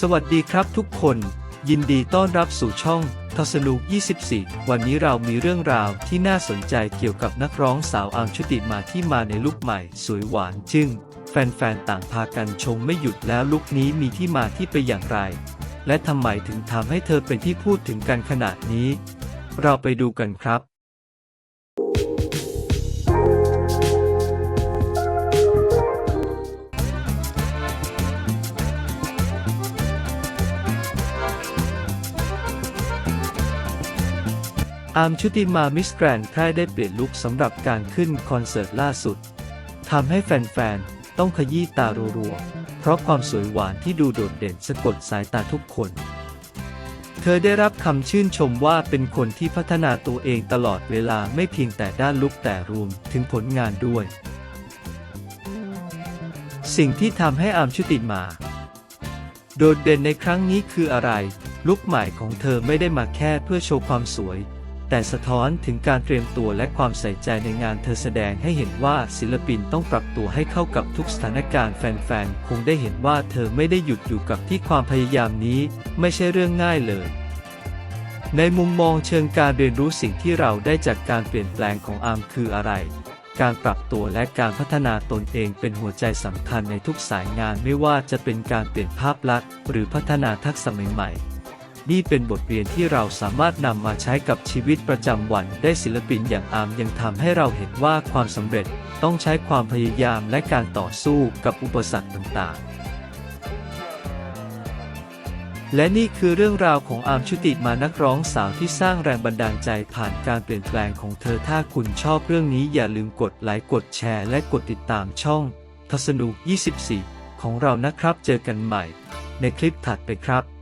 สวัสดีครับทุกคน ยินดีต้อนรับสู่ช่องทศนุก24 วันนี้เรามีเรื่องราวที่น่าสนใจเกี่ยวกับนักร้องสาวอาร์มชุติมาที่มาในลุคใหม่ สวยหวานจึง แฟนๆ ต่างพากันชมไม่หยุดแล้วลุคนี้มีที่มาที่ไปอย่างไร และทำไมถึงทำให้เธอเป็นที่พูดถึงกันขนาดนี้ เราไปดูกันครับ อาร์มชุติมามิสแกรนด์ค่ายได้เปลี่ยนลุคสำหรับการขึ้นคอนเสิร์ตล่าสุดทำให้แฟนๆ ต้องขยี้ตารัวๆ เพราะความสวยหวานที่ดูโดดเด่นสะกดสายตาทุกคน เธอได้รับคำชื่นชมว่าเป็นคนที่พัฒนาตัวเองตลอดเวลาไม่เพียงแต่ด้านลุคแต่รวมถึงผลงานด้วย สิ่งที่ทำให้อาร์มชุติมา โดดเด่นในครั้งนี้คืออะไรลุคใหม่ของเธอไม่ได้มาแค่เพื่อโชว์ความสวย แต่สะท้อนถึงการเตรียมตัวและความใส่ใจในงานเธอแสดงให้เห็นว่าศิลปินต้องปรับตัวให้เข้ากับทุกสถานการณ์แฟนๆ คงได้เห็นว่าเธอไม่ได้หยุดอยู่กับที่ความพยายามนี้ ไม่ใช่เรื่องง่ายเลย ในมุมมองเชิงการเรียนรู้สิ่งที่เราได้จากการเปลี่ยนแปลงของอาร์มคืออะไร การปรับตัวและการพัฒนาตนเองเป็นหัวใจสำคัญในทุกสายงานไม่ว่าจะเป็นการเปลี่ยนภาพลักษณ์หรือพัฒนาทักษะใหม่ๆ นี่เป็นบทเรียนที่เราสามารถนำมาใช้กับชีวิตประจำวันได้ศิลปินอย่างอาร์มยังทำให้เราเห็นว่าความสำเร็จต้องใช้ความพยายามและการต่อสู้กับอุปสรรคต่างๆ และนี่คือเรื่องราวของอาร์มชุติมานักร้องสาวที่สร้างแรงบันดาลใจผ่านการเปลี่ยนแปลงของเธอถ้าคุณชอบเรื่องนี้อย่าลืมกดไลค์กดแชร์และกดติดตามช่องทศนุ24 ของเรานะครับเจอกันใหม่ในคลิปถัดไปครับ